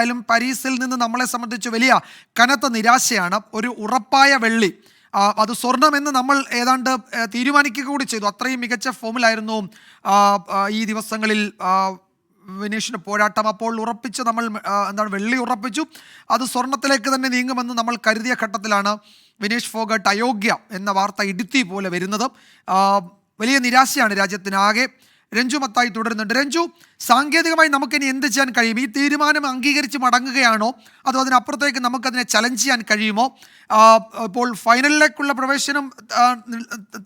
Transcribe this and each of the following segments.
ആയാലും പാരീസിൽ നിന്ന് നമ്മളെ സംബന്ധിച്ച് വലിയ കനത്ത നിരാശയാണ്. ഒരു ഉറപ്പായ വെള്ളി. അത് സ്വർണമെന്ന് നമ്മൾ ഏതാണ്ട് തീരുമാനിക്കുക കൂടി ചെയ്തു. അത്രയും മികച്ച ഫോമിലായിരുന്നു ഈ ദിവസങ്ങളിൽ വിനീഷിന്റെ പോരാട്ടം. അപ്പോൾ ഉറപ്പിച്ച് നമ്മൾ എന്താണ് വെള്ളി ഉറപ്പിച്ചു. അത് സ്വർണത്തിലേക്ക് തന്നെ നീങ്ങുമെന്ന് നമ്മൾ കരുതിയ ഘട്ടത്തിലാണ് വിനീഷ് ഫോഗട്ട് അയോഗ്യ എന്ന വാർത്ത ഇടുത്തി പോലെ വരുന്നത്. വലിയ നിരാശയാണ് രാജ്യത്തിനാകെ. രഞ്ജു മത്തായി തുടരുന്നുണ്ട്. രഞ്ജു സാങ്കേതികമായി നമുക്കിനി എന്ത് ചെയ്യാൻ കഴിയും? ഈ തീരുമാനം അംഗീകരിച്ച് മടങ്ങുകയാണോ? അതോ അതിനപ്പുറത്തേക്ക് നമുക്കതിനെ ചലഞ്ച് ചെയ്യാൻ കഴിയുമോ? ഇപ്പോൾ ഫൈനലിലേക്കുള്ള പ്രവേശനം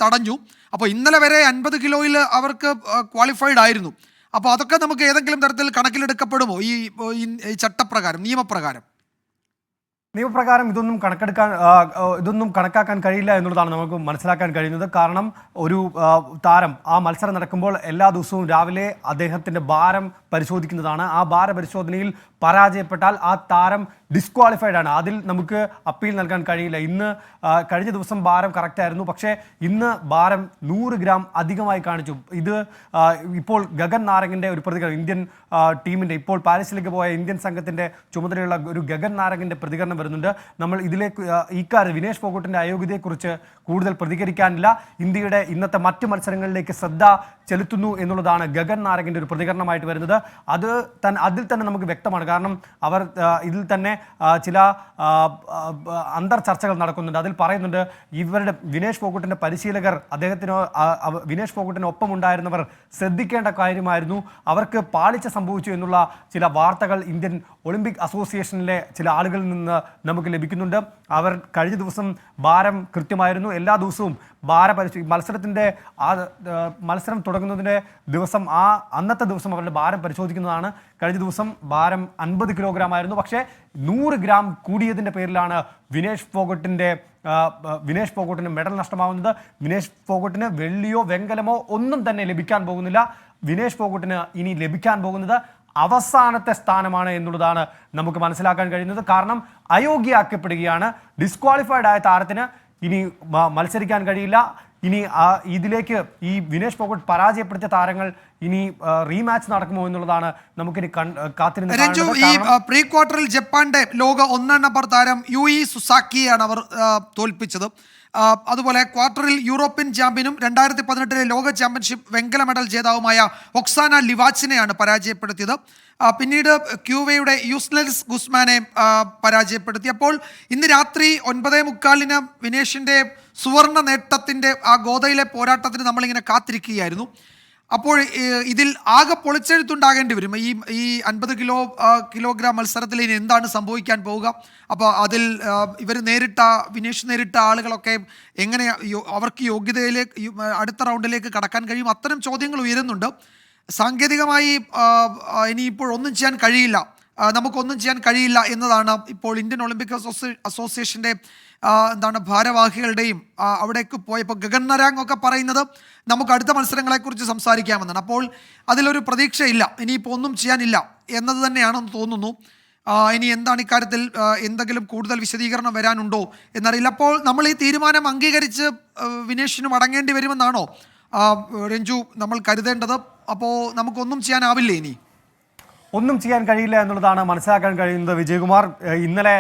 തടഞ്ഞു. അപ്പോൾ ഇന്നലെ വരെ അൻപത് കിലോയിൽ അവർക്ക് ക്വാളിഫൈഡ് ആയിരുന്നു. അപ്പോൾ അതൊക്കെ നമുക്ക് ഏതെങ്കിലും തരത്തിൽ കണക്കിലെടുക്കപ്പെടുമോ? ഈ ചട്ടപ്രകാരം നിയമപ്രകാരം? നിയമപ്രകാരം ഇതൊന്നും കണക്കെടുക്കാൻ ഇതൊന്നും കണക്കാക്കാൻ കഴിയില്ല എന്നുള്ളതാണ് നമുക്ക് മനസ്സിലാക്കാൻ കഴിയുന്നത്. കാരണം ഒരു താരം ആ മത്സരം നടക്കുമ്പോൾ എല്ലാ ദിവസവും രാവിലെ അദ്ദേഹത്തിന്റെ ഭാരം പരിശോധിക്കുന്നതാണ്. ആ ഭാര പരിശോധനയിൽ പരാജയപ്പെട്ടാൽ ആ താരം ഡിസ്ക്വാളിഫൈഡ് ആണ്. അതിൽ നമുക്ക് അപ്പീൽ നൽകാൻ കഴിയില്ല. ഇന്ന് കഴിഞ്ഞ ദിവസം ഭാരം കറക്റ്റ് ആയിരുന്നു. പക്ഷേ ഇന്ന് ഭാരം നൂറ് ഗ്രാം അധികമായി കാണിച്ചു. ഇത് ഇപ്പോൾ ഗഗൻ നാരങ്ങിന്റെ ഒരു പ്രതികരണം ഇന്ത്യൻ ടീമിന്റെ ഇപ്പോൾ പാരീസിലേക്ക് പോയ ഇന്ത്യൻ സംഘത്തിന്റെ ചുമതലയുള്ള ഒരു ഗഗൻ നാരങ്ങിന്റെ പ്രതികരണം വരുന്നുണ്ട്. നമ്മൾ ഇതിലേക്ക് ഇക്കാര്യം വിനേഷ് ഫോഗോട്ടിന്റെ അയോഗ്യതയെക്കുറിച്ച് കൂടുതൽ പ്രതികരിക്കാനില്ല. ഇന്ത്യയുടെ ഇന്നത്തെ മറ്റ് മത്സരങ്ങളിലേക്ക് ശ്രദ്ധ ചെലുത്തുന്നു എന്നുള്ളതാണ് ഗഗൻ നാരങ്ങിന്റെ ഒരു പ്രതികരണമായിട്ട് വരുന്നത്. അത് തന്നെ അതിൽ തന്നെ നമുക്ക് വ്യക്തമാണ്. കാരണം അവർ ഇതിൽ തന്നെ ചില അന്തർ ചർച്ചകൾ നടക്കുന്നുണ്ട്. അതിൽ പറയുന്നുണ്ട് ഇവരുടെ വിനേഷ് ഫോഗട്ടിന്റെ പരിശീലകർ അദ്ദേഹത്തിന് വിനേഷ് ഫോഗട്ടിന് ഒപ്പം ഉണ്ടായിരുന്നവർ ശ്രദ്ധിക്കേണ്ട കാര്യമായിരുന്നു. അവർക്ക് പാളിച്ച സംഭവിച്ചു എന്നുള്ള ചില വാർത്തകൾ ഇന്ത്യൻ ഒളിമ്പിക് അസോസിയേഷനിലെ ചില ആളുകളിൽ നിന്ന് നമുക്ക് ലഭിക്കുന്നുണ്ട്. അവർ കഴിഞ്ഞ ദിവസം ഭാരം കൃത്യമായിരുന്നു. എല്ലാ ദിവസവും ഭാര പരിശോ മത്സരത്തിന്റെ ആ, മത്സരം തുടങ്ങുന്നതിന്റെ ദിവസം ആ അന്നത്തെ ദിവസം അവരുടെ ഭാരം പരിശോധിക്കുന്നതാണ്. കഴിഞ്ഞ ദിവസം ഭാരം അൻപത് കിലോഗ്രാം ആയിരുന്നു. പക്ഷേ നൂറ് ഗ്രാം കൂടിയതിന്റെ പേരിലാണ് വിനേഷ് ഫോഗട്ടിന്റെ വിനേഷ് ഫോഗട്ടിന് മെഡൽ നഷ്ടമാവുന്നത്. വിനേഷ് ഫോഗട്ടിന് വെള്ളിയോ വെങ്കലമോ ഒന്നും തന്നെ ലഭിക്കാൻ പോകുന്നില്ല. വിനേഷ് ഫോഗട്ടിന് ഇനി ലഭിക്കാൻ പോകുന്നത് അവസാനത്തെ സ്ഥാനമാണ് എന്നുള്ളതാണ് നമുക്ക് മനസ്സിലാക്കാൻ കഴിയുന്നത്. കാരണം അയോഗ്യയാക്കപ്പെടുകയാണ്. ഡിസ്ക്വാളിഫൈഡ് ആയ താരത്തിന് ഇനി മത്സരിക്കാൻ കഴിയില്ല. ഇനി ആ ഇതിലേക്ക് ഈ വിനേഷ് ഫോഗട്ട് പരാജയപ്പെടുത്തിയ താരങ്ങൾ ഇനി റീമാച്ച് നടക്കുമോ എന്നുള്ളതാണ് നമുക്കിനി കാത്തിരുന്ന് രഞ്ജു ഈ പ്രീ ക്വാർട്ടറിൽ ജപ്പാന്റെ ലോക ഒന്നാം നമ്പർ താരം യു ഇ സുസാക്കിയാണ് അവർ തോൽപ്പിച്ചത്. അതുപോലെ ക്വാർട്ടറിൽ യൂറോപ്യൻ ചാമ്പ്യനും രണ്ടായിരത്തി പതിനെട്ടിലെ ലോക ചാമ്പ്യൻഷിപ്പ് വെങ്കല മെഡൽ ജേതാവുമായ ഒക്സാന ലിവാച്ചിനെയാണ് പരാജയപ്പെടുത്തിയത്. പിന്നീട് ക്യൂവയുടെ യൂസ്ലെസ് ഗുസ്മാനെ പരാജയപ്പെടുത്തി. അപ്പോൾ ഇന്ന് രാത്രി ഒൻപതേ മുക്കാലിന് വിനേഷിന്റെ സുവർണ നേട്ടത്തിന്റെ ആ ഗോതയിലെ പോരാട്ടത്തിന് നമ്മളിങ്ങനെ കാത്തിരിക്കുകയായിരുന്നു. അപ്പോൾ ഇതിൽ ആകെ പൊളിച്ചെഴുത്തുണ്ടാകേണ്ടി വരും. ഈ ഈ അൻപത് കിലോ കിലോഗ്രാം മത്സരത്തിൽ ഇനി എന്താണ് സംഭവിക്കാൻ പോവുക? അപ്പോൾ അതിൽ ഇവർ നേരിട്ട വിനേഷ് നേരിട്ട ആളുകളൊക്കെ എങ്ങനെ അവർക്ക് യോഗ്യതയിലേക്ക് അടുത്ത റൗണ്ടിലേക്ക് കടക്കാൻ കഴിയും? അത്തരം ചോദ്യങ്ങൾ ഉയരുന്നുണ്ട്. സാങ്കേതികമായി ഇനിയിപ്പോൾ ഒന്നും ചെയ്യാൻ കഴിയില്ല. നമുക്കൊന്നും ചെയ്യാൻ കഴിയില്ല എന്നതാണ് ഇപ്പോൾ ഇന്ത്യൻ ഒളിമ്പിക് അസോസി അസോസിയേഷന്റെ എന്താണ് ഭാരവാഹികളുടെയും അവിടേക്ക് പോയപ്പോൾ ഗഗൻ നരാങ് ഒക്കെ പറയുന്നത് നമുക്ക് അടുത്ത മത്സരങ്ങളെക്കുറിച്ച് സംസാരിക്കാമെന്നാണ്. അപ്പോൾ അതിലൊരു പ്രതീക്ഷയില്ല. ഇനിയിപ്പോൾ ഒന്നും ചെയ്യാനില്ല എന്നത് തന്നെയാണെന്ന് തോന്നുന്നു. ഇനി എന്താണ് ഇക്കാര്യത്തിൽ എന്തെങ്കിലും കൂടുതൽ വിശദീകരണം വരാനുണ്ടോ എന്നറിയില്ല. അപ്പോൾ നമ്മൾ ഈ തീരുമാനം അംഗീകരിച്ച് വിനേഷിനും മടങ്ങേണ്ടി വരുമെന്നാണോ രഞ്ജു നമ്മൾ കരുതേണ്ടത്? അപ്പോൾ നമുക്കൊന്നും ചെയ്യാനാവില്ലേ ഇനി? ഒന്നും ചെയ്യാൻ കഴിയില്ല എന്നുള്ളതാണ് മനസ്സിലാക്കാൻ കഴിയുന്നത് വിജയകുമാർ. ഇന്നലെ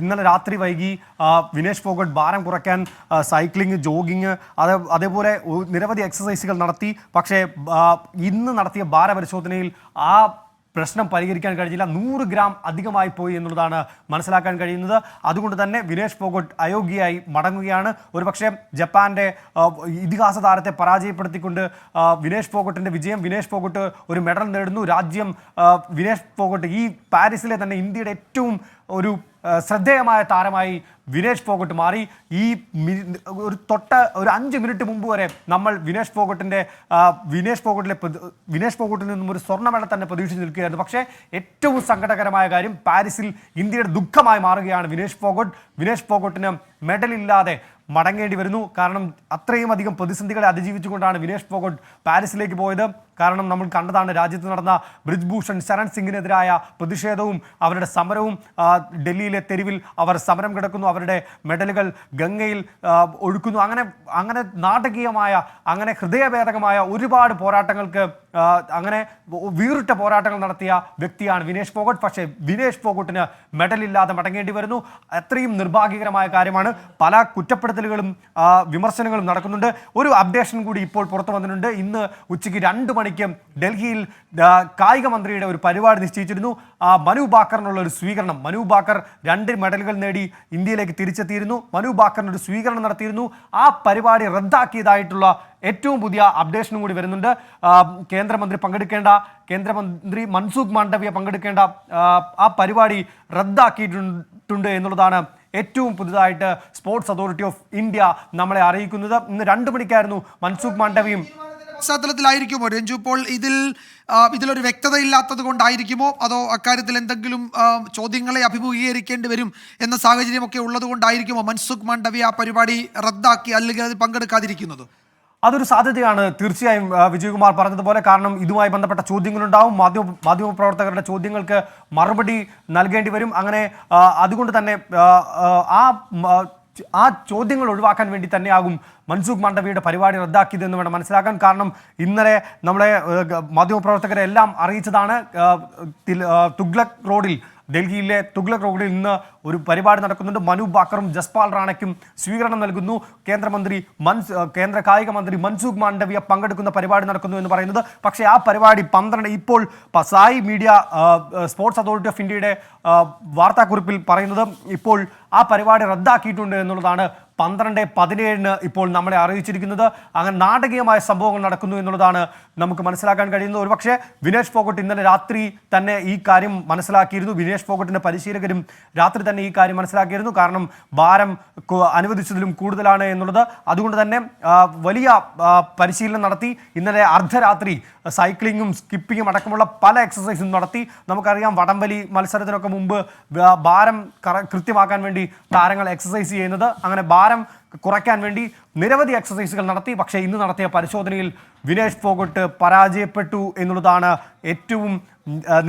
ഇന്നലെ രാത്രി വൈകി വിനേഷ് ഫോഗട്ട് ഭാരം കുറയ്ക്കാൻ സൈക്ലിംഗ് ജോഗിങ് അത് അതേപോലെ നിരവധി എക്സസൈസുകൾ നടത്തി. പക്ഷേ ഇന്ന് നടത്തിയ ഭാരപരിശോധനയിൽ ആ പ്രശ്നം പരിഹരിക്കാൻ കഴിഞ്ഞില്ല. നൂറ് ഗ്രാം അധികമായി പോയി എന്നുള്ളതാണ് മനസ്സിലാക്കാൻ കഴിയുന്നത്. അതുകൊണ്ട് തന്നെ വിനേഷ് ഫോഗട്ട് അയോഗ്യയായി മടങ്ങുകയാണ്. ഒരുപക്ഷെ ജപ്പാന്റെ ഇതിഹാസ താരത്തെ പരാജയപ്പെടുത്തിക്കൊണ്ട് വിനേഷ് ഫോഗട്ടിന്റെ വിജയം. വിനേഷ് ഫോഗട്ട് ഒരു മെഡൽ നേടുന്നു. രാജ്യം വിനേഷ് ഫോഗട്ട് ഈ പാരീസിലെ തന്നെ ഇന്ത്യയുടെ ഏറ്റവും ഒരു ശ്രദ്ധേയമായ താരമായി വിനേഷ് ഫോഗട്ട് മാറി. ഈ ഒരു തൊട്ട ഒരു അഞ്ച് മിനിറ്റ് മുമ്പ് വരെ നമ്മൾ വിനേഷ് ഫോഗട്ടിന്റെ വിനേഷ് ഫോഗട്ടിലെ വിനേഷ് ഫോഗട്ടിൽ നിന്നും ഒരു സ്വർണ തന്നെ പ്രതീക്ഷിച്ച് നിൽക്കുകയായിരുന്നു. പക്ഷേ ഏറ്റവും സങ്കടകരമായ കാര്യം പാരീസിൽ ഇന്ത്യയുടെ ദുഃഖമായി മാറുകയാണ് വിനേഷ് ഫോഗട്ട് വിനേഷ് ഫോഗട്ടിന് മെഡലില്ലാതെ മടങ്ങേണ്ടി വരുന്നു. കാരണം അത്രയും അധികം പ്രതിസന്ധികളെ അതിജീവിച്ചുകൊണ്ടാണ് വിനേഷ് ഫോഗട്ട് പാരീസിലേക്ക് പോയത്. കാരണം നമ്മൾ കണ്ടതാണ് രാജ്യത്ത് നടന്ന ബ്രിജ്ഭൂഷൺ ശരൺ സിംഗിനെതിരായ പ്രതിഷേധവും അവരുടെ സമരവും ഡൽഹിയിലെ തെരുവിൽ അവർ സമരം കിടക്കുന്നു അവരുടെ മെഡലുകൾ ഗംഗയിൽ ഒഴുക്കുന്നു. അങ്ങനെ അങ്ങനെ നാടകീയമായ അങ്ങനെ ഹൃദയഭേദകമായ ഒരുപാട് പോരാട്ടങ്ങൾക്ക് അങ്ങനെ വീറിട്ട പോരാട്ടങ്ങൾ നടത്തിയ വ്യക്തിയാണ് വിനേഷ് ഫോഗട്ട് പക്ഷേ വിനേഷ് ഫോഗട്ടിന് മെഡലില്ലാതെ മടങ്ങേണ്ടി വരുന്നു. അത്രയും നിർഭാഗ്യകരമായ കാര്യമാണ്. പല കുറ്റപ്പെടുത്തലുകളും വിമർശനങ്ങളും നടക്കുന്നുണ്ട്. ഒരു അപ്ഡേഷൻ കൂടി ഇപ്പോൾ പുറത്തു വന്നിട്ടുണ്ട്. ഇന്ന് ഉച്ചയ്ക്ക് രണ്ട് മണിക്ക് ഡൽഹിയിൽ കായിക മന്ത്രിയുടെ ഒരു പരിപാടി നിശ്ചയിച്ചിരുന്നു. ആ, മനു ബാക്കറിനുള്ള ഒരു സ്വീകരണം. മനു ബാക്കർ രണ്ട് മെഡലുകൾ നേടി ഇന്ത്യയിലേക്ക് തിരിച്ചെത്തിയിരുന്നു. മനു ബാക്കറിന് ഒരു സ്വീകരണം നടത്തിയിരുന്നു. ആ പരിപാടി റദ്ദാക്കിയതായിട്ടുള്ള ഏറ്റവും പുതിയ അപ്ഡേഷനും കൂടി വരുന്നുണ്ട്. കേന്ദ്രമന്ത്രി പങ്കെടുക്കേണ്ട കേന്ദ്രമന്ത്രി മൻസൂഖ് മാണ്ഡവ്യ പങ്കെടുക്കേണ്ട ആ, ആ പരിപാടി റദ്ദാക്കിയിട്ടുണ്ട് എന്നുള്ളതാണ് ഏറ്റവും പുതുതായിട്ട് സ്പോർട്സ് അതോറിറ്റി ഓഫ് ഇന്ത്യ നമ്മളെ അറിയിക്കുന്നത്. ഇന്ന് രണ്ട് മണിക്കായിരുന്നു മൻസൂഖ് മാണ്ഡവ്യയും പശ്ചാത്തലത്തിലായിരിക്കുമോ രഞ്ജു? ഇപ്പോൾ ഇതിൽ ഇതിലൊരു വ്യക്തത ഇല്ലാത്തത് കൊണ്ടായിരിക്കുമോ? അതോ അക്കാര്യത്തിൽ എന്തെങ്കിലും ചോദ്യങ്ങളെ അഭിമുഖീകരിക്കേണ്ടി വരും എന്ന സാഹചര്യമൊക്കെ ഉള്ളത് കൊണ്ടായിരിക്കുമോ മൻസുഖ് മാണ്ഡവ്യ ആ പരിപാടി റദ്ദാക്കി അല്ലെങ്കിൽ അതിൽ പങ്കെടുക്കാതിരിക്കുന്നത്? അതൊരു സാധ്യതയാണ് തീർച്ചയായും വിജയകുമാർ പറഞ്ഞതുപോലെ. കാരണം ഇതുമായി ബന്ധപ്പെട്ട ചോദ്യങ്ങളുണ്ടാവും. മാധ്യമ മാധ്യമ പ്രവർത്തകരുടെ ചോദ്യങ്ങൾക്ക് മറുപടി നൽകേണ്ടി വരും. അങ്ങനെ അതുകൊണ്ട് തന്നെ ആ, ആ, ചോദ്യങ്ങൾ ഒഴിവാക്കാൻ വേണ്ടി തന്നെയാകും മൻസൂഖ് മാണ്ഡവിയുടെ പരിപാടി റദ്ദാക്കിയത് എന്ന് വേണം മനസ്സിലാക്കാൻ. കാരണം ഇന്നലെ നമ്മളെ മാധ്യമപ്രവർത്തകരെ എല്ലാം അറിയിച്ചതാണ് തുഗ്ലക് റോഡിൽ ഡൽഹിയിലെ തുഗ്ലക് റോഡിൽ ഇന്ന് ഒരു പരിപാടി നടക്കുന്നുണ്ട്. മനു ബാക്കറും ജസ്പാൽ റാണയ്ക്കും സ്വീകരണം നൽകുന്നു. കേന്ദ്രമന്ത്രി മൻസ് കേന്ദ്ര കായിക മന്ത്രി മൻസൂഖ് മാണ്ഡവ്യ പങ്കെടുക്കുന്ന പരിപാടി നടക്കുന്നു എന്ന് പറയുന്നത്. പക്ഷേ ആ പരിപാടി പന്ത്രണ്ട് ഇപ്പോൾ SAI media sports authority of ഇന്ത്യയുടെ വാർത്താക്കുറിപ്പിൽ പറയുന്നത് ഇപ്പോൾ ആ പരിപാടി റദ്ദാക്കിയിട്ടുണ്ട് എന്നുള്ളതാണ് പന്ത്രണ്ട് പതിനേഴിന് ഇപ്പോൾ നമ്മളെ അറിയിച്ചിരിക്കുന്നത്. അങ്ങനെ നാടകീയമായ സംഭവങ്ങൾ നടക്കുന്നു എന്നുള്ളതാണ് നമുക്ക് മനസ്സിലാക്കാൻ കഴിയുന്നത്. ഒരുപക്ഷെ വിനേഷ് ഫോഗട്ട് ഇന്നലെ രാത്രി തന്നെ ഈ കാര്യം മനസ്സിലാക്കിയിരുന്നു. വിനേഷ് ഫോഗട്ടിന്റെ പരിശീലകരും രാത്രി തന്നെ ഈ കാര്യം മനസ്സിലാക്കിയിരുന്നു കാരണം ഭാരം അനുവദിച്ചതിലും കൂടുതലാണ് എന്നുള്ളത്. അതുകൊണ്ട് തന്നെ വലിയ പരിശീലനം നടത്തി. ഇന്നലെ അർദ്ധരാത്രി സൈക്ലിങ്ങും സ്കിപ്പിങ്ങും അടക്കമുള്ള പല എക്സസൈസും നടത്തി. നമുക്കറിയാം വടംവലി മത്സരത്തിനൊക്കെ മുമ്പ് ഭാരം കൃത്യമാക്കാൻ വേണ്ടി താരങ്ങൾ എക്സസൈസ് ചെയ്യുന്നത്. അങ്ങനെ ഭാരം കുറയ്ക്കാൻ വേണ്ടി നിരവധി എക്സസൈസുകൾ നടത്തി. പക്ഷേ ഇന്ന് നടത്തിയ പരിശോധനയിൽ വിനേഷ് ഫോഗട്ട് പരാജയപ്പെട്ടു എന്നുള്ളതാണ് ഏറ്റവും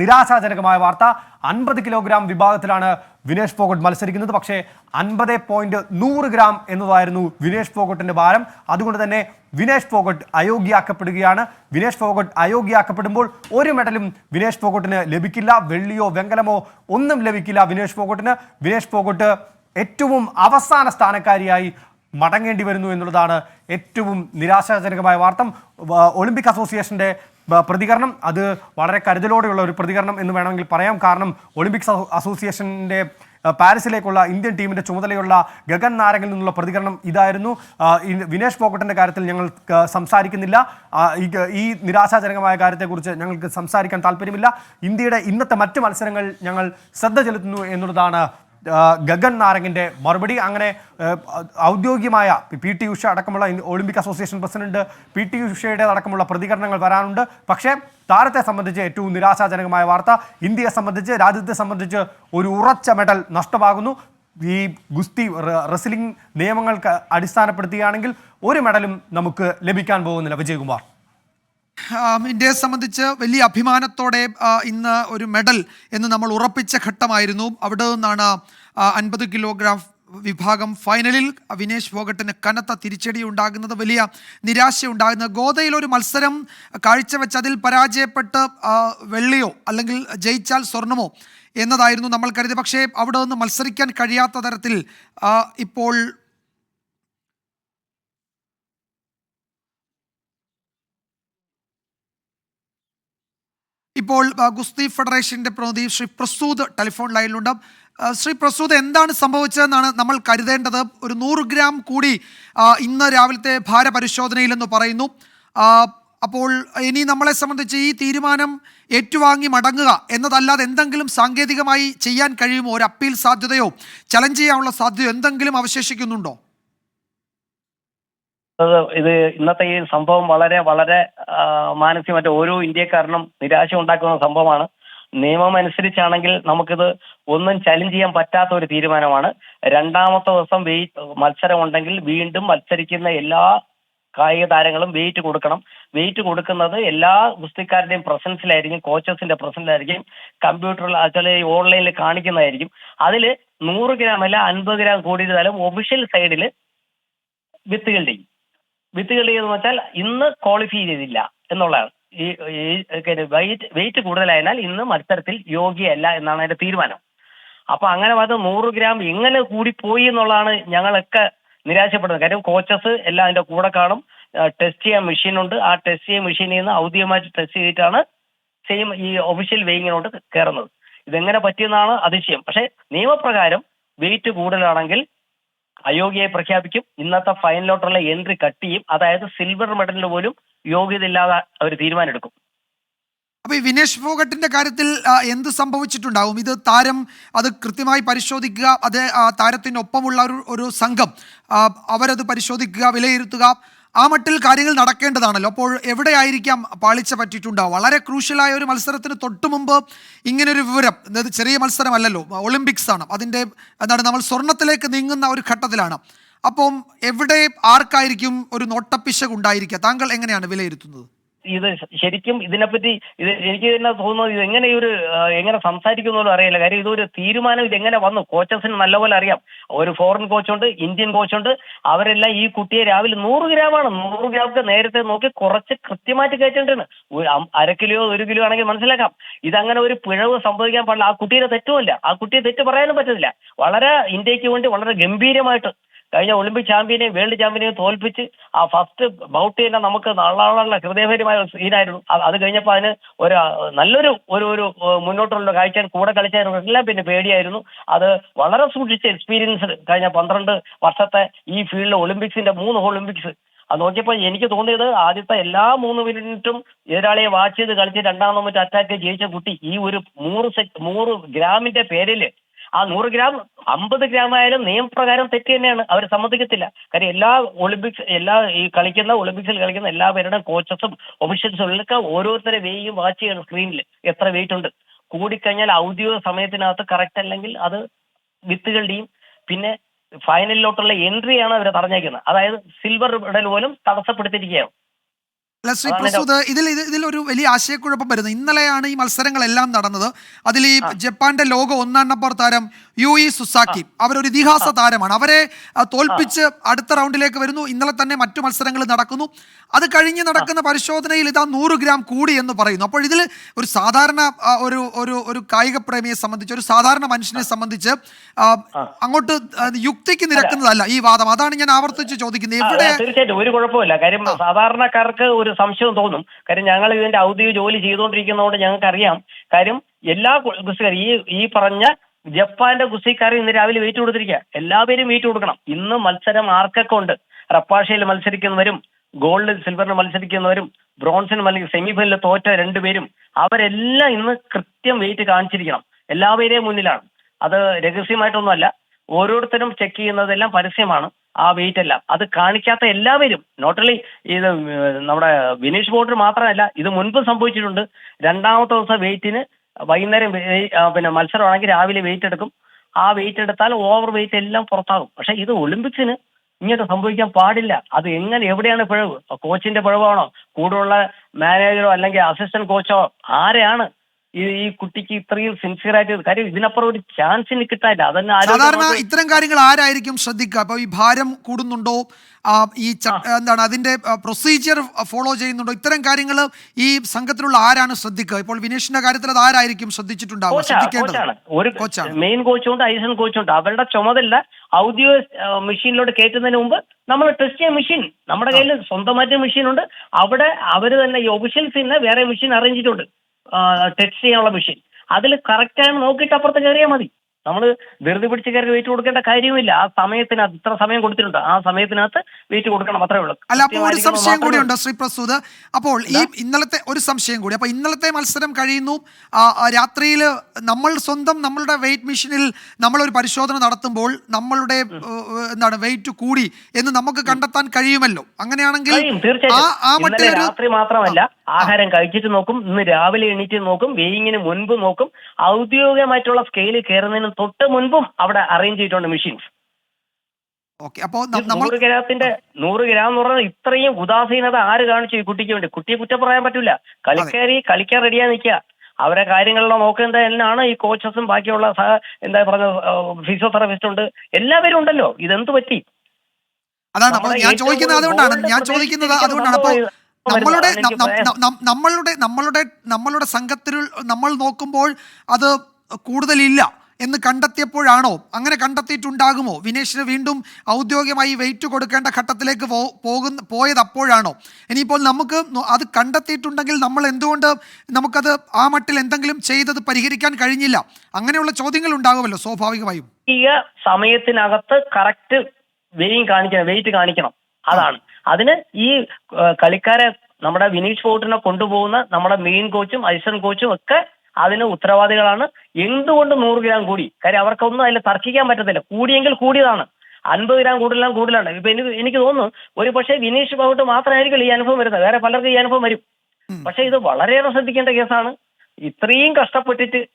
നിരാശാജനകമായ വാർത്ത. അൻപത് കിലോഗ്രാം വിഭാഗത്തിലാണ് വിനേഷ് ഫോഗട്ട് മത്സരിക്കുന്നത് പക്ഷേ അൻപത് പോയിന്റ് നൂറ് ഗ്രാം എന്നതായിരുന്നു വിനേഷ് ഫോഗട്ടിന്റെ ഭാരം. അതുകൊണ്ട് തന്നെ വിനേഷ് ഫോഗട്ട് അയോഗ്യയാക്കപ്പെടുകയാണ് വിനേഷ് ഫോഗട്ട് അയോഗ്യയാക്കപ്പെടുമ്പോൾ ഒരു മെഡലും വിനേഷ് ഫോഗട്ടിന് ലഭിക്കില്ല. വെള്ളിയോ വെങ്കലമോ ഒന്നും ലഭിക്കില്ല വിനേഷ് ഫോഗട്ടിന്. വിനേഷ് ഫോഗട്ട് ഏറ്റവും അവസാന സ്ഥാനക്കാരിയായി മടങ്ങേണ്ടി വരുന്നു എന്നുള്ളതാണ് ഏറ്റവും നിരാശാജനകമായ വാർത്ത. ഒളിമ്പിക് അസോസിയേഷന്റെ പ്രതികരണം അത് വളരെ കരുതലോടെയുള്ള ഒരു പ്രതികരണം എന്ന് വേണമെങ്കിൽ പറയാം. കാരണം ഒളിമ്പിക്സ് അസോസിയേഷന്റെ പാരീസിലേക്കുള്ള ഇന്ത്യൻ ടീമിന്റെ ചുമതലയുള്ള ഗഗൻ നാരങ്ങിൽ നിന്നുള്ള പ്രതികരണം ഇതായിരുന്നു. വിനേഷ് ഫോഗട്ടിന്റെ കാര്യത്തിൽ ഞങ്ങൾ സംസാരിക്കുന്നില്ല. ഈ നിരാശാജനകമായ കാര്യത്തെക്കുറിച്ച് ഞങ്ങൾക്ക് സംസാരിക്കാൻ താല്പര്യമില്ല. ഇന്ത്യയുടെ ഇന്നത്തെ മറ്റ് മത്സരങ്ങൾ ഞങ്ങൾ ശ്രദ്ധ ചെലുത്തുന്നു എന്നുള്ളതാണ് ഗഗൻ നാരങ്ങിന്റെ മറുപടി അങ്ങനെ ഔദ്യോഗികമായ പി ടി ഉഷ അടക്കമുള്ള Olympic association president P T ഉഷയുടെ അടക്കമുള്ള പ്രതികരണങ്ങൾ വരാനുണ്ട്. പക്ഷേ താരത്തെ സംബന്ധിച്ച് ഏറ്റവും നിരാശാജനകമായ വാർത്ത ഇന്ത്യയെ സംബന്ധിച്ച് രാജ്യത്തെ സംബന്ധിച്ച് ഒരു ഉറച്ച മെഡൽ നഷ്ടമാകുന്നു. ഈ ഗുസ്തി റെസ്ലിംഗ് നിയമങ്ങൾക്ക് അടിസ്ഥാനപ്പെടുത്തുകയാണെങ്കിൽ ഒരു മെഡലും നമുക്ക് ലഭിക്കാൻ പോകുന്നില്ല. വിജയകുമാർ ഇന്ത്യയെ സംബന്ധിച്ച് വലിയ അഭിമാനത്തോടെ ഇന്ന് ഒരു മെഡൽ എന്ന് നമ്മൾ ഉറപ്പിച്ച ഘട്ടമായിരുന്നു. അവിടെ നിന്നാണ് അൻപത് കിലോഗ്രാം വിഭാഗം ഫൈനലിൽ വിനേഷ് ഫോഗട്ടിന് കനത്ത തിരിച്ചടി ഉണ്ടാകുന്നത് വലിയ നിരാശ ഉണ്ടാകുന്നത്. ഗോതയിൽ ഒരു മത്സരം കാഴ്ചവെച്ച് അതിൽ പരാജയപ്പെട്ട് വെള്ളിയോ അല്ലെങ്കിൽ ജയിച്ചാൽ സ്വർണമോ എന്നതായിരുന്നു നമ്മൾ കരുതി പക്ഷേ അവിടെ നിന്ന് മത്സരിക്കാൻ കഴിയാത്ത തരത്തിൽ ഇപ്പോൾ ഇപ്പോൾ ഗുസ്തി ഫെഡറേഷന്റെ പ്രതിനിധി ശ്രീ പ്രസൂദ് ടെലിഫോൺ ലൈനിലുണ്ട്. ശ്രീ പ്രസൂദ് എന്താണ് സംഭവിച്ചതെന്നാണ് നമ്മൾ കരുതേണ്ടത്? ഒരു നൂറ് ഗ്രാം കൂടി ഇന്ന് രാവിലത്തെ ഭാരപരിശോധനയിലെന്ന് പറയുന്നു. അപ്പോൾ ഇനി നമ്മളെ സംബന്ധിച്ച് ഈ തീരുമാനം ഏറ്റുവാങ്ങി മടങ്ങുക എന്നതല്ലാതെ എന്തെങ്കിലും സാങ്കേതികമായി ചെയ്യാൻ കഴിയുമോ? ഒരു അപ്പീൽ സാധ്യതയോ ചലഞ്ച് ചെയ്യാനുള്ള സാധ്യതയോ എന്തെങ്കിലും അവശേഷിക്കുന്നുണ്ടോ? ഇത് ഇന്നത്തെ ഈ സംഭവം വളരെ വളരെ മാനസികമായിട്ട് ഓരോ ഇന്ത്യക്കാരനും നിരാശ ഉണ്ടാക്കുന്ന സംഭവമാണ്. നിയമം അനുസരിച്ചാണെങ്കിൽ നമുക്കിത് ഒന്നും ചലഞ്ച് ചെയ്യാൻ പറ്റാത്ത ഒരു തീരുമാനമാണ്. രണ്ടാമത്തെ ദിവസം വെയിറ്റ് മത്സരം ഉണ്ടെങ്കിൽ വീണ്ടും മത്സരിക്കുന്ന എല്ലാ കായിക താരങ്ങളും വെയിറ്റ് കൊടുക്കണം. വെയിറ്റ് കൊടുക്കുന്നത് എല്ലാ ഗുസ്തിക്കാരുടെയും പ്രസൻസിലായിരിക്കും കോച്ചസിന്റെ പ്രസൻസിലായിരിക്കും കമ്പ്യൂട്ടറിൽ ചില ഓൺലൈനിൽ കാണിക്കുന്നതായിരിക്കും. അതിൽ നൂറ് ഗ്രാം അല്ല അൻപത് ഗ്രാം കൂടിയിരുന്നാലും ഒഫീഷ്യൽ സൈഡിൽ വിത്തുകൾ ചെയ്യും വിത്തുകൾ എന്ന് വെച്ചാൽ ഇന്ന് ക്വാളിഫൈ ചെയ്തില്ല എന്നുള്ളതാണ്. ഈ വെയിറ്റ് വെയിറ്റ് കൂടുതലായതിനാൽ ഇന്ന് മത്സരത്തിൽ യോഗ്യല്ല എന്നാണ് അതിന്റെ തീരുമാനം. അപ്പൊ അങ്ങനെ അത് നൂറ് ഗ്രാം എങ്ങനെ പോയി എന്നുള്ളതാണ് ഞങ്ങളൊക്കെ നിരാശപ്പെടുന്നത്. കാര്യം കോച്ചസ് എല്ലാം അതിന്റെ കൂടെ കാണും. ടെസ്റ്റ് ചെയ്യാൻ മെഷീൻ ഉണ്ട്. ആ ടെസ്റ്റ് ചെയ്യാൻ മെഷീനിൽ നിന്ന് ഔദ്യോഗികമായിട്ട് ടെസ്റ്റ് ചെയ്തിട്ടാണ് സെയിം ഈ ഒഫീഷ്യൽ വെയിങ്ങിനോട്ട് കയറുന്നത്. ഇതെങ്ങനെ പറ്റിയെന്നാണ് അതിശയം. പക്ഷേ നിയമപ്രകാരം വെയിറ്റ് കൂടുതലാണെങ്കിൽ അയോഗ്യയെ പ്രഖ്യാപിക്കും. ഇന്നത്തെ ഫൈനലോട്ടുള്ള എൻട്രി കട്ട് ചെയ്യും. അതായത് സിൽവർ മെഡലിന് പോലും യോഗ്യതയില്ലാതെ അവർ തീരുമാനമെടുക്കും. അപ്പൊ ഈ വിനേഷ് ഫോഗട്ടിന്റെ കാര്യത്തിൽ എന്ത് സംഭവിച്ചിട്ടുണ്ടാവും? ഇത് താരം അത് കൃത്യമായി പരിശോധിക്കുക അത് താരത്തിനൊപ്പമുള്ള ഒരു ഒരു സംഘം അവരത് പരിശോധിക്കുക വിലയിരുത്തുക ആ മട്ടിൽ കാര്യങ്ങൾ നടക്കേണ്ടതാണല്ലോ. അപ്പോൾ എവിടെയായിരിക്കാം പാളിച്ച പറ്റിയിട്ടുണ്ടാവും വളരെ ക്രൂഷ്യലായ ഒരു മത്സരത്തിന് തൊട്ടു മുമ്പ് ഇങ്ങനൊരു വിവരം അതായത് ചെറിയ മത്സരമല്ലല്ലോ ഒളിമ്പിക്സ് ആണ്. അതിന്റെ എന്താണ് നമ്മൾ സ്വർണത്തിലേക്ക് നീങ്ങുന്ന ഒരു ഘട്ടത്തിലാണ്. അപ്പം എവിടെ ആർക്കായിരിക്കും ഒരു നോട്ടപ്പിശക് ഉണ്ടായിരിക്കുക താങ്കൾ എങ്ങനെയാണ് വിലയിരുത്തുന്നത്? ഇത് ശരിക്കും ഇതിനെപ്പറ്റി ഇത് എനിക്ക് തന്നെ തോന്നുന്നത് ഇത് എങ്ങനെ ഒരു എങ്ങനെ സംസാരിക്കുന്നോലും അറിയില്ല. കാര്യം ഇതൊരു തീരുമാനം ഇത് എങ്ങനെ വന്നു? കോച്ചസിന് നല്ലപോലെ അറിയാം. ഒരു ഫോറിൻ കോച്ചുണ്ട് ഇന്ത്യൻ കോച്ചുണ്ട് അവരെല്ലാം ഈ കുട്ടിയെ രാവിലെ നൂറ് ഗ്രാമാണ് നൂറ് ഗ്രാമൊക്കെ നേരത്തെ നോക്കി കുറച്ച് കൃത്യമായിട്ട് കയറ്റേണ്ടതാണ് അര കിലോയോ ഒരു കിലോ ആണെങ്കിൽ മനസ്സിലാക്കാം. ഇതങ്ങനെ ഒരു പിഴവ് സംഭവിക്കാൻ പാടില്ല. ആ കുട്ടിയുടെ തെറ്റുമല്ല. ആ കുട്ടിയെ തെറ്റ് പറയാനും പറ്റത്തില്ല. വളരെ ഇന്ത്യയ്ക്ക് വേണ്ടി വളരെ ഗംഭീരമായിട്ട് കഴിഞ്ഞ ഒളിമ്പിക് ചാമ്പ്യനെ വേൾഡ് ചാമ്പ്യനെയും തോൽപ്പിച്ച് ആ ഫസ്റ്റ് ബൗട്ട് തന്നെ നമുക്ക് നാളാളുള്ള ഹൃദയപരമായ സീനായിരുന്നു. അത് കഴിഞ്ഞപ്പോൾ അതിന് ഒരു നല്ലൊരു ഒരു ഒരു മുന്നോട്ടുള്ള കാഴ്ച കൂടെ കളിച്ചവരെല്ലാം പിന്നെ പേടിയായിരുന്നു. അത് വളരെ സൂക്ഷിച്ച എക്സ്പീരിയൻസ് കഴിഞ്ഞ പന്ത്രണ്ട് വർഷത്തെ ഈ ഫീൽഡിൽ ഒളിമ്പിക്സിന്റെ മൂന്ന് ഒളിമ്പിക്സ്. അത് നോക്കിയപ്പോൾ എനിക്ക് തോന്നിയത് ആദ്യത്തെ എല്ലാ മൂന്ന് മിനിറ്റും എതിരാളിയെ വാച്ച് ചെയ്ത് കളിച്ച് രണ്ടാം നമ്പർ അറ്റാക്ക് ജയിച്ച കുട്ടി ഈ ഒരു നൂറ് സെറ്റ് നൂറ് ഗ്രാമിന്റെ പേരിൽ ആ നൂറ് ഗ്രാം അമ്പത് ഗ്രാം ആയാലും നിയമപ്രകാരം തെറ്റ് തന്നെയാണ്. അവർ സമ്മതിക്കത്തില്ല. കാര്യം എല്ലാ ഒളിമ്പിക്സ് എല്ലാ ഈ കളിക്കുന്ന ഒളിമ്പിക്സിൽ കളിക്കുന്ന എല്ലാ പേരുടെയും കോച്ചസും ഒഫീഷ്യൽസും ഒക്കെ ഓരോരുത്തരെ വെയും വാച്ച് ചെയ്യണം സ്ക്രീനിൽ എത്ര വെയിറ്റ് ഉണ്ട്. കൂടിക്കഴിഞ്ഞാൽ ഔദ്യോഗിക സമയത്തിനകത്ത് കറക്റ്റ് അല്ലെങ്കിൽ അത് വിത്തുകളുടെയും പിന്നെ ഫൈനലിലോട്ടുള്ള എൻട്രിയാണ് അവർ തടഞ്ഞേക്കുന്നത്. അതായത് സിൽവർ മെഡൽ പോലും തടസ്സപ്പെടുത്തിയിരിക്കുകയാണ്. അല്ല ശ്രീ പ്രസൂദ് ഇതിൽ ഇത് ഇതിലൊരു വലിയ ആശയക്കുഴപ്പം വരുന്നത് ഇന്നലെയാണ് ഈ മത്സരങ്ങളെല്ലാം നടന്നത്. അതിൽ ഈ ജപ്പാന്റെ ലോക ഒന്നാം നമ്പർ താരം യു ഇ സുസാക്കി. അവരൊരു ഇതിഹാസ താരമാണ്. അവരെ തോൽപ്പിച്ച് അടുത്ത റൗണ്ടിലേക്ക് വരുന്നു. ഇന്നലെ തന്നെ മറ്റു മത്സരങ്ങൾ നടക്കുന്നു. അത് കഴിഞ്ഞ് നടക്കുന്ന പരിശോധനയിൽ ഇതാ നൂറ് ഗ്രാം കൂടി എന്ന് പറയുന്നു. അപ്പോൾ ഇതിൽ ഒരു സാധാരണ ഒരു ഒരു ഒരു കായിക പ്രേമിയെ സംബന്ധിച്ച് ഒരു സാധാരണ മനുഷ്യനെ സംബന്ധിച്ച് അങ്ങോട്ട് യുക്തിക്ക് നിരക്കുന്നതല്ല ഈ വാദം. അതാണ് ഞാൻ ആവർത്തിച്ച് ചോദിക്കുന്നത്. എവിടെ തീർച്ചയായിട്ടും. ഒരു കുഴപ്പമില്ല. കാര്യം സാധാരണക്കാർക്ക് ഒരു സംശയം തോന്നും. കാര്യം ഞങ്ങൾ ഇതിന്റെ ഔദ്യോഗിക ജോലി ചെയ്തുകൊണ്ടിരിക്കുന്നതുകൊണ്ട് ഞങ്ങൾക്ക് അറിയാം കാര്യം എല്ലാ ഈ ഈ പറഞ്ഞ ജപ്പാന്റെ കുസിക്കാരി ഇന്ന് രാവിലെ വെയിറ്റ് കൊടുത്തിരിക്കുക എല്ലാവരും വെയിറ്റ് കൊടുക്കണം. ഇന്ന് മത്സരം ആർക്കൊക്കെ ഉണ്ട്? റപ്പാഷയിൽ മത്സരിക്കുന്നവരും ഗോൾഡ് സിൽവറിന് മത്സരിക്കുന്നവരും ബ്രോൺസിന് മത്സരിക്കും സെമി ഫൈനലിൽ തോറ്റ രണ്ടുപേരും അവരെല്ലാം ഇന്ന് കൃത്യം വെയിറ്റ് കാണിച്ചിരിക്കണം. എല്ലാവരെയും മുന്നിലാണ്. അത് രഹസ്യമായിട്ടൊന്നുമല്ല. ഓരോരുത്തരും ചെക്ക് ചെയ്യുന്നതെല്ലാം പരസ്യമാണ്. ആ വെയിറ്റ് എല്ലാം. അത് കാണിക്കാത്ത എല്ലാവരും നോട്ടലി ഇത് നമ്മുടെ വിനീഷ് ബോട്ടർ മാത്രമല്ല ഇത് മുൻപ് സംഭവിച്ചിട്ടുണ്ട്. രണ്ടാമത്തെ ദിവസം വെയിറ്റിന് വൈകുന്നേരം പിന്നെ മത്സരമാണെങ്കിൽ രാവിലെ വെയിറ്റ് എടുക്കും. ആ വെയിറ്റ് എടുത്താൽ ഓവർ വെയിറ്റ് എല്ലാം പുറത്താകും. പക്ഷെ ഇത് ഒളിമ്പിക്സിന് ഇങ്ങോട്ട് സംഭവിക്കാൻ പാടില്ല. അത് എങ്ങനെ എവിടെയാണ് പിഴവ്? കോച്ചിന്റെ പിഴവാണോ? കൂടെയുള്ള മാനേജറോ അല്ലെങ്കിൽ അസിസ്റ്റന്റ് കോച്ചോ ആരെയാണ് ഈ ഈ കുട്ടിക്ക് ഇത്രയും സിൻസിയർ ആയിട്ട് കാര്യം ഇതിനപ്പുറം ഒരു ചാൻസിന് കിട്ടാനില്ല. അതന്നെ സാധാരണ ഇത്തരം കാര്യങ്ങൾ ആരായിരിക്കും ശ്രദ്ധിക്കുക? അപ്പൊ ഈ ഭാരം കൂടുന്നുണ്ടോ? ഈ എന്താണ് അതിന്റെ പ്രൊസീജിയർ ഫോളോ ചെയ്യുന്നുണ്ടോ? ഇത്തരം കാര്യങ്ങൾ ഈ സംഘത്തിലുള്ള ആരാണ് ശ്രദ്ധിക്കുക? ഇപ്പോൾ വിനേഷിന്റെ കാര്യത്തിൽ അത് ആരായിരിക്കും ശ്രദ്ധിച്ചിട്ടുണ്ടാവും ശ്രദ്ധിക്കേണ്ടത്? ഒരു കോച്ചാണ്. മെയിൻ കോച്ചുണ്ട് ഐസൺ കോച്ചുണ്ട് അവരുടെ ചുമതല ഔദ്യോഗിക മെഷീനിലോട്ട് കയറ്റുന്നതിന് മുമ്പ് നമ്മൾ ടെസ്റ്റ് ചെയ്യുന്ന മെഷീൻ നമ്മുടെ കയ്യിൽ സ്വന്തമായിട്ട് മെഷീൻ ഉണ്ട്. അവിടെ അവർ തന്നെ ഈ ഒഫീഷ്യൽസ് തന്നെ വേറെ മെഷീൻ അറേഞ്ച് ചെയ്തിട്ടുണ്ട്. ടെസ്റ്റ് ചെയ്യാനുള്ള മെഷീൻ അതിൽ കറക്റ്റാണ് നോക്കിയിട്ട് അപ്പുറത്ത് കയറിയാൽ മതി. നമ്മൾ വെറുതെ പിടിച്ച് കയറി വെയിറ്റ് കൊടുക്കേണ്ട കാര്യമില്ല ആ സമയത്തിനകത്ത് ഇത്ര സമയം കൊടുത്തിട്ടുണ്ട്. ആ സമയത്തിനകത്ത് വെയിറ്റ് കൊടുക്കണം അത്രേ ഉള്ളൂ. അല്ല അപ്പോൾ ഒരു സംശയം കൂടി. ഉണ്ട് ശ്രീ പ്രസൂദ് അപ്പോൾ ഈ ഇന്നലത്തെ ഒരു സംശയം കൂടി. അപ്പോൾ ഇന്നലത്തെ മത്സരം കഴിയുന്നു. രാത്രിയിൽ നമ്മൾ സ്വന്തം നമ്മളുടെ വെയിറ്റ് മെഷീനിൽ നമ്മൾ ഒരു പരിശോധന നടത്തുമ്പോൾ നമ്മളുടെ എന്താണ് വെയിറ്റ് കൂടി എന്ന് നമുക്ക് കണ്ടെത്താൻ കഴിയുമല്ലോ. അങ്ങനെയാണെങ്കിൽ ആ ആ ഇന്നലെ മറ്റൊരു രാത്രി മാത്രമല്ല ആഹാരം കഴിച്ചിട്ട് നോക്കും ഇന്ന് രാവിലെ എണീറ്റ് നോക്കും വെയിങ്ങിന് മുൻപ് നോക്കും. ഔദ്യോഗികമായിട്ടുള്ള സ്കെയിലിൽ കയറുന്നതിന് തൊട്ട് മുൻപും അവിടെ അറേഞ്ച് ചെയ്തിട്ടുണ്ട് മെഷീൻസ് നൂറ് ഗ്രാമത്തിന്റെ നൂറ് ഗ്രാം എന്ന് പറഞ്ഞാൽ ഇത്രയും ഉദാസീനത ആര് കാണിച്ചു ഈ കുട്ടിക്ക് വേണ്ടി? കുട്ടിയെ കുറ്റം പറയാൻ പറ്റില്ല കളിക്കാരി കളിക്കാൻ റെഡിയാ നിൽക്കുക അവരെ കാര്യങ്ങളെല്ലാം എന്നാണ് ഈ കോച്ചസും ബാക്കിയുള്ള എന്താ പറഞ്ഞ ഫിസിയോതെറാപ്പിസ്റ്റ് ഉണ്ട്. എല്ലാവരും ഉണ്ടല്ലോ. ഇതെന്ത് പറ്റി? അതാണ് അപ്പോൾ ഞാൻ ചോദിക്കുന്നത് അതുകൊണ്ടാണ്. ഞാൻ ചോദിക്കുന്നത് അതുകൊണ്ടാണ്. അപ്പോൾ നമ്മളുടെ നമ്മളുടെ നമ്മളുടെ നമ്മളുടെ സംഘത്തിൽ നമ്മൾ നോക്കുമ്പോൾ അത് കൂടുതലില്ല എന്ന് കണ്ടെത്തിയപ്പോഴാണോ? അങ്ങനെ കണ്ടെത്തിയിട്ടുണ്ടാകുമോ? വിനേഷിന് വീണ്ടും ഔദ്യോഗികമായി വെയിറ്റ് കൊടുക്കേണ്ട ഘട്ടത്തിലേക്ക് പോകുന്ന പോയത് അപ്പോഴാണോ ഇനിയിപ്പോൾ നമുക്ക് അത് കണ്ടെത്തിയിട്ടുണ്ടെങ്കിൽ നമ്മൾ എന്തുകൊണ്ട് നമുക്കത് ആ മട്ടിൽ എന്തെങ്കിലും ചെയ്തത് പരിഹരിക്കാൻ കഴിഞ്ഞില്ല? അങ്ങനെയുള്ള ചോദ്യങ്ങൾ ഉണ്ടാകുമല്ലോ സ്വാഭാവികമായും. സമയത്തിനകത്ത് കറക്റ്റ് കാണിക്കണം വെയിറ്റ് കാണിക്കണം. അതാണ്. അതിന് ഈ കളിക്കാരെ നമ്മുടെ വിനീഷ് ഫോർട്ടിനെ കൊണ്ടുപോകുന്ന നമ്മുടെ മെയിൻ കോച്ചും അസിസ്റ്റന്റ് കോച്ചും ഒക്കെ അതിന് ഉത്തരവാദികളാണ്. എന്തുകൊണ്ട് നൂറ് ഗ്രാം കൂടി? കാര്യം അവർക്കൊന്നും അതിൽ തർക്കിക്കാൻ പറ്റത്തില്ല. കൂടിയെങ്കിൽ കൂടിയതാണ്. അൻപത് ഗ്രാം കൂടുതലാണ് കൂടുതലാണ്. ഇപ്പൊ എനിക്ക് എനിക്ക് തോന്നുന്നു ഒരു പക്ഷേ വിനീഷ് ഫോർട്ട് മാത്രമായിരിക്കും ഈ അനുഭവം വരുന്നത്. വേറെ പലർക്കും ഈ അനുഭവം വരും. പക്ഷേ ഇത് വളരെയേറെ ശ്രദ്ധിക്കേണ്ട കേസാണ്. ഇത്രയും കഷ്ടപ്പെട്ടിട്ട്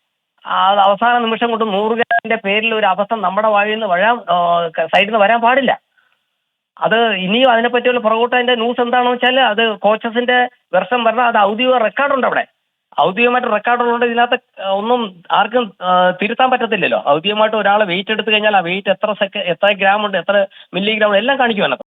ആ അവസാന നിമിഷം കൊണ്ട് നൂറ് ഗ്രാമിന്റെ പേരിൽ ഒരു അബദ്ധം നമ്മുടെ വഴിയിൽ നിന്ന് വരാൻ സൈഡിൽ നിന്ന് വരാൻ പാടില്ല. അത് ഇനിയും അതിനെപ്പറ്റിയുള്ള പുറകോട്ട് അതിന്റെ ന്യൂസ് എന്താണെന്ന് വെച്ചാൽ അത് കോച്ചസിന്റെ വെർഷം പറഞ്ഞാൽ അത് ഔദ്യോഗിക റെക്കോർഡുണ്ട് അവിടെ. ഔദ്യോഗികമായിട്ട് റെക്കോർഡുള്ളതുകൊണ്ട് ഇതിനകത്ത് ഒന്നും ആർക്കും തിരുത്താൻ പറ്റത്തില്ലല്ലോ. ഔദ്യോഗികമായിട്ട് ഒരാളെ വെയിറ്റ് എടുത്തു കഴിഞ്ഞാൽ ആ വെയിറ്റ് എത്ര സെക്ക എത്ര ഗ്രാം ഉണ്ട് എത്ര മില്ലിഗ്രാം എല്ലാം കാണിക്കും അതിനകത്ത്